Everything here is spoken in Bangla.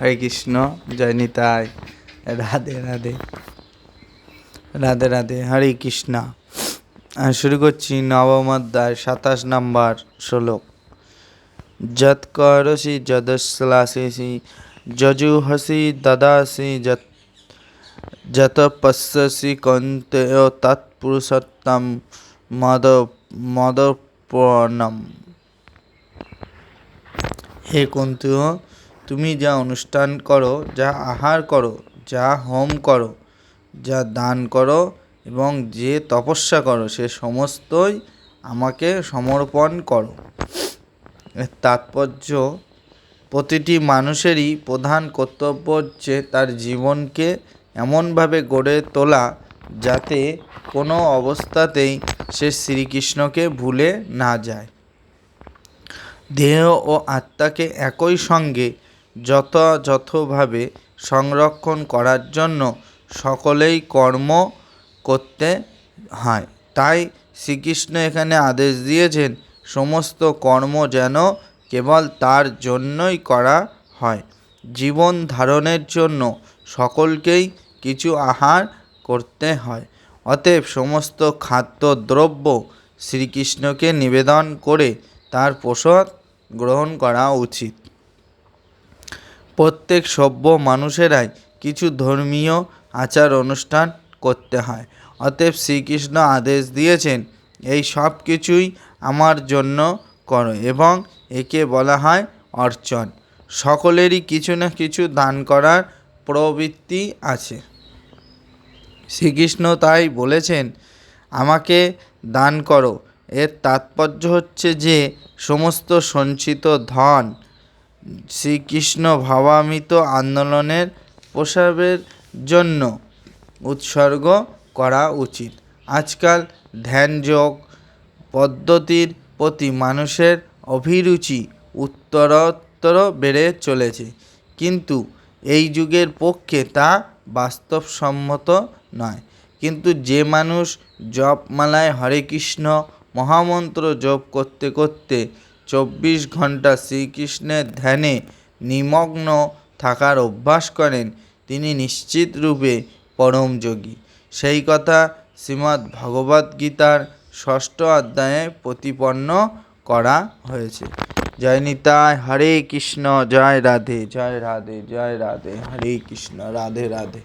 হরে কৃষ্ণ, জয় নিতাই। রাধে রাধে। রাধে রাধে। হরে কৃষ্ণ। শুরু করছি নবম অধ্যায়, সাতাশ নাম্বার শ্লোক। যৎ করসি যদশ্লাসি যজুহসি দদাসি যত যত পশ্যসি, কন্তেয় তৎপুরুষোত্তম মদ, মদপূর্ণম। হে কুন্তীয় তুমি যা অনুষ্ঠান করো, যা আহার করো, যা হোম করো, যা দান করো এবং যে তপস্যা করো, সে সমস্তই আমাকে সমর্পণ করো। এর তাৎপর্য, প্রতিটি মানুষেরই প্রধান কর্তব্য হচ্ছে তার জীবনকে এমনভাবে গড়ে তোলা যাতে কোনো অবস্থাতেই সে শ্রীকৃষ্ণকে ভুলে না যায়। দেহ ও আত্মাকে একই সঙ্গে যথাযথভাবে সংরক্ষণ করার জন্য সকলেই কর্ম করতে হয়। তাই শ্রীকৃষ্ণ এখানে আদেশ দিয়েছেন, সমস্ত কর্ম যেন কেবল তার জন্যই করা হয়। জীবন ধারণের জন্য সকলকেই কিছু আহার করতে হয়। অতএব সমস্ত খাদ্যদ্রব্য শ্রীকৃষ্ণকে নিবেদন করে তার প্রসাদ গ্রহণ করা উচিত। প্রত্যেক সভ্য মানুষেরাই কিছু ধর্মীয় আচার অনুষ্ঠান করতে হয়। অতএব শ্রীকৃষ্ণ আদেশ দিয়েছেন, এই সব কিছুই আমার জন্য করো এবং একে বলা হয় অর্চন। সকলেরই কিছু না কিছু দান করার প্রবৃত্তি আছে। শ্রীকৃষ্ণ তাই বলেছেন, আমাকে দান করো। এর তাৎপর্য হচ্ছে যে, সমস্ত সঞ্চিত ধন শ্রীকৃষ্ণ ভাবামৃত আন্দোলনের প্রসারের জন্য উৎসর্গ করা উচিত। আজকাল ধ্যানযোগ পদ্ধতির প্রতি মানুষের অভিরুচি উত্তরোত্তর বেড়ে চলেছে। কিন্তু এই যুগের পক্ষে তা বাস্তবসম্মত নয়। কিন্তু যে মানুষ জপমালায় হরে কৃষ্ণ মহামন্ত্র জপ করতে করতে চব্বিশ ঘণ্টা শ্রীকৃষ্ণের ধ্যানে নিমগ্ন থাকার অভ্যাস করেন, তিনি নিশ্চিত রূপে পরম যোগী। সেই কথা শ্রীমদ্ ভগবদ্গীতার ষষ্ঠ অধ্যায়ে প্রতিপন্ন করা হয়েছে। জয় নিতাই, হরে কৃষ্ণ, জয় রাধে জয় রাধে জয় রাধে, হরে কৃষ্ণ, রাধে রাধে।